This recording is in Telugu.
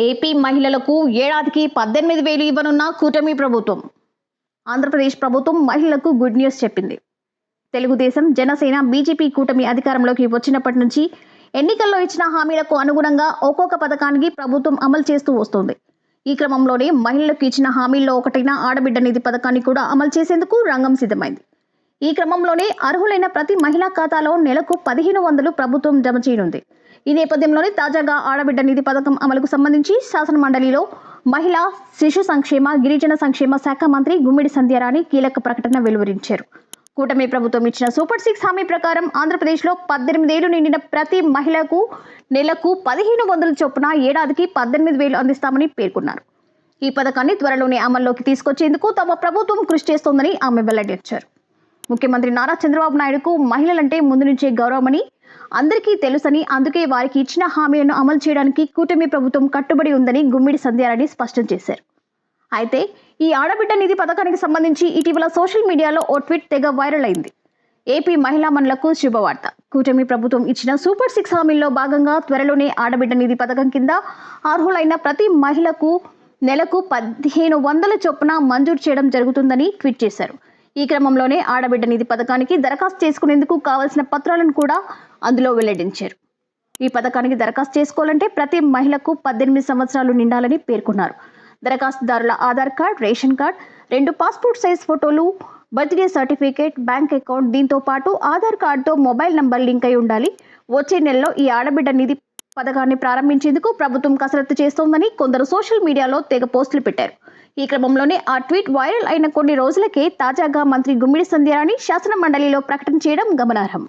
ఏపీ మహిళలకు ఏడాదికి పద్దెనిమిది వేలు ఇవ్వనున్న కూటమి ప్రభుత్వం. ఆంధ్రప్రదేశ్ ప్రభుత్వం మహిళలకు గుడ్ న్యూస్ చెప్పింది. తెలుగుదేశం జనసేన బీజేపీ కూటమి అధికారంలోకి వచ్చినప్పటి నుంచి ఎన్నికల్లో ఇచ్చిన హామీలకు అనుగుణంగా ఒక్కొక్క పథకానికి ప్రభుత్వం అమలు చేస్తూ వస్తోంది. ఈ క్రమంలోనే మహిళలకు ఇచ్చిన హామీల్లో ఒకటైన ఆడబిడ్డ నిధి పథకాన్ని కూడా అమలు చేసేందుకు రంగం సిద్ధమైంది. ఈ క్రమంలోనే అర్హులైన ప్రతి మహిళా ఖాతాలో నెలకు పదిహేను వందలు ప్రభుత్వం జమ చేయనుంది. ఈ నేపథ్యంలోనే తాజాగా ఆడబిడ్డ నిధి పథకం అమలుకు సంబంధించి శాసన మండలిలో మహిళా శిశు సంక్షేమ గిరిజన సంక్షేమ శాఖ మంత్రి గుమ్మిడి సంధ్యారాణి కీలక ప్రకటన వెలువరించారు. కూటమి ప్రభుత్వం ఇచ్చిన సూపర్ సిక్స్ హామీ ప్రకారం ఆంధ్రప్రదేశ్లో పద్దెనిమిదేళ్ళు నిండిన ప్రతి మహిళకు నెలకు పదిహేను వందల చొప్పున ఏడాదికి పద్దెనిమిది వేలు అందిస్తామని పేర్కొన్నారు. ఈ పథకాన్ని త్వరలోనే అమల్లోకి తీసుకొచ్చేందుకు తమ ప్రభుత్వం కృషి చేస్తోందని ఆమె వెల్లడించారు. ముఖ్యమంత్రి నారా చంద్రబాబు నాయుడుకు మహిళలంటే ముందు నుంచే గౌరవమని అందరికీ తెలుసని అందుకే వారికి ఇచ్చిన హామీలను అమలు చేయడానికి కూటమి ప్రభుత్వం కట్టుబడి ఉందని గుమ్మిడి సంధ్యారాణి స్పష్టం చేశారు. అయితే ఈ ఆడబిడ్డ నిధి పథకానికి సంబంధించి ఇటీవల సోషల్ మీడియాలో ఓ ట్వీట్ తెగ వైరల్ అయింది. ఏపీ మహిళా మనులకు శుభవార్త. కూటమి ప్రభుత్వం ఇచ్చిన సూపర్ సిక్స్ హామీల్లో భాగంగా త్వరలోనే ఆడబిడ్డ నిధి పథకం కింద అర్హులైన ప్రతి మహిళకు నెలకు పదిహేను వందల చొప్పున మంజూరు చేయడం జరుగుతుందని ట్వీట్ చేశారు. ఈ క్రమంలోనే ఆడబిడ్డ నిధి పథకానికి దరఖాస్తు చేసుకునేందుకు కావాల్సిన పత్రాలను కూడా అందులో వెల్లడించారు. ఈ పథకానికి దరఖాస్తు చేసుకోవాలంటే ప్రతి మహిళకు పద్దెనిమిది సంవత్సరాలు నిండాలని పేర్కొన్నారు. దరఖాస్తుదారుల ఆధార్ కార్డ్ రేషన్ కార్డ్ రెండు పాస్పోర్ట్ సైజ్ ఫోటోలు బర్త్డే సర్టిఫికేట్ బ్యాంక్ అకౌంట్ దీంతో పాటు ఆధార్ కార్డుతో మొబైల్ నంబర్ లింక్ అయి ఉండాలి. వచ్చే నెలలో ఈ ఆడబిడ్డ నిధి పథకాన్ని ప్రారంభించేందుకు ప్రభుత్వం కసరత్తు చేస్తోందని కొందరు సోషల్ మీడియాలో తెగ పోస్టులు పెట్టారు. ఈ క్రమంలోనే ఆ ట్వీట్ వైరల్ అయిన కొన్ని రోజులకే తాజాగా మంత్రి గుమ్మిడి సంధ్యారాణి శాసన మండలిలో ప్రకటన చేయడం గమనార్హం.